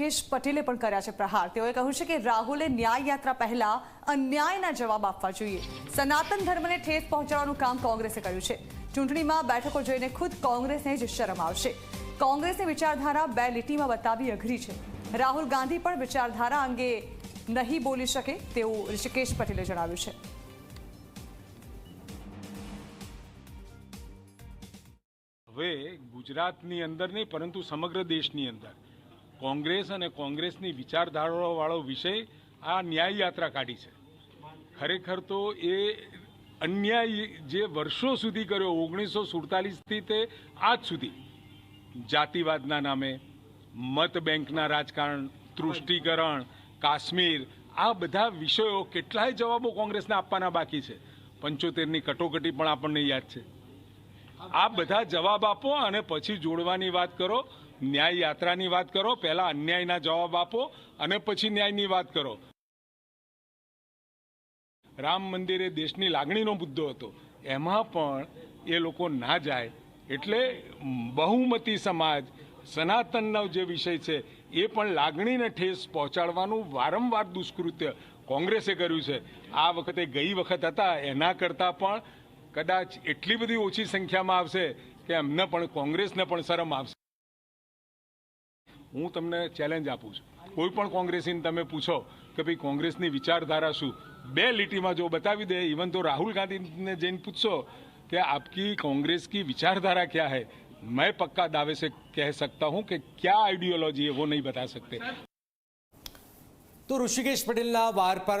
Cache પટેલે પણ કર્યા છે પ્રહાર. તેઓએ કહ્યું છે કે રાહુલે ન્યાય યાત્રા પહેલા અન્યાયના જવાબ આપવા જોઈએ. સનાતન ધર્મને ઠેસ પહોંચાડવાનું કામ કોંગ્રેસે કર્યું છે. ચૂંટણીમાં બેઠકો જોઈને ખુદ કોંગ્રેસને જ શરમ આવશે. કોંગ્રેસની વિચારધારા બે લીટીમાં બતાવી અઘરી છે. રાહુલ ગાંધી પણ વિચારધારા અંગે નહીં બોલી શકે તેવું ઋષિકેશ પટેલે જણાવ્યું છે. હવે ગુજરાતની અંદર નહીં, પરંતુ સમગ્ર દેશની અંદર. કોંગ્રેસ અને કોંગ્રેસની વિચારધારાવાળો વિષય આ ન્યાય યાત્રા કાઢી છે. ખરેખર તો એ અન્યાય જે વર્ષો સુધી કર્યો ઓગણીસો સુડતાલીસથી તે આજ સુધી, જાતિવાદના નામે, મત બેંકના રાજકારણ, તૃષ્ટિકરણ, કાશ્મીર, આ બધા વિષયો કેટલાય જવાબો કોંગ્રેસને આપવાના બાકી છે. પંચોતેરની કટોકટી પણ આપણને યાદ છે. આ બધા જવાબ આપો અને પછી જોડવાની વાત કરો. ન્યાય યાત્રાની વાત કરો, પહેલા અન્યાયના જવાબ આપો અને પછી ન્યાયની વાત કરો. રામ મંદિર દેશની લાગણીનો મુદ્દો હતો. એમાં પણ એ લોકો ના જાય એટલે બહુમતી સમાજ, સનાતનનો જે વિષય છે, એ પણ લાગણીને ઠેસ પહોંચાડવાનું વારંવાર દુષ્કૃત્ય કોંગ્રેસે કર્યું છે. આ વખતે ગઈ વખત હતા, એના કરતાં પણ કદાચ એટલી બધી ઓછી સંખ્યામાં આવશે કે એમને પણ કોંગ્રેસને પણ શરમ આવશે. હું તમને ચેલેન્જ આપું છું. કોઈ પણ કોંગ્રેસીને તમે પૂછો કે ભાઈ કોંગ્રેસની વિચારધારા શું? બે લીટીમાં જો બતાવી દે ઇવન તો રાહુલ ગાંધીને જઈને પૂછશો કે આપકી કોંગ્રેસ કી વિચારધારા ક્યાં है મેં પક્કા દાવે સે कह सकता હું કે ક્યાં આઈડિયોલોજી है वो नहीं बता सकते तो ऋषिकेश पटेल વાર वार पर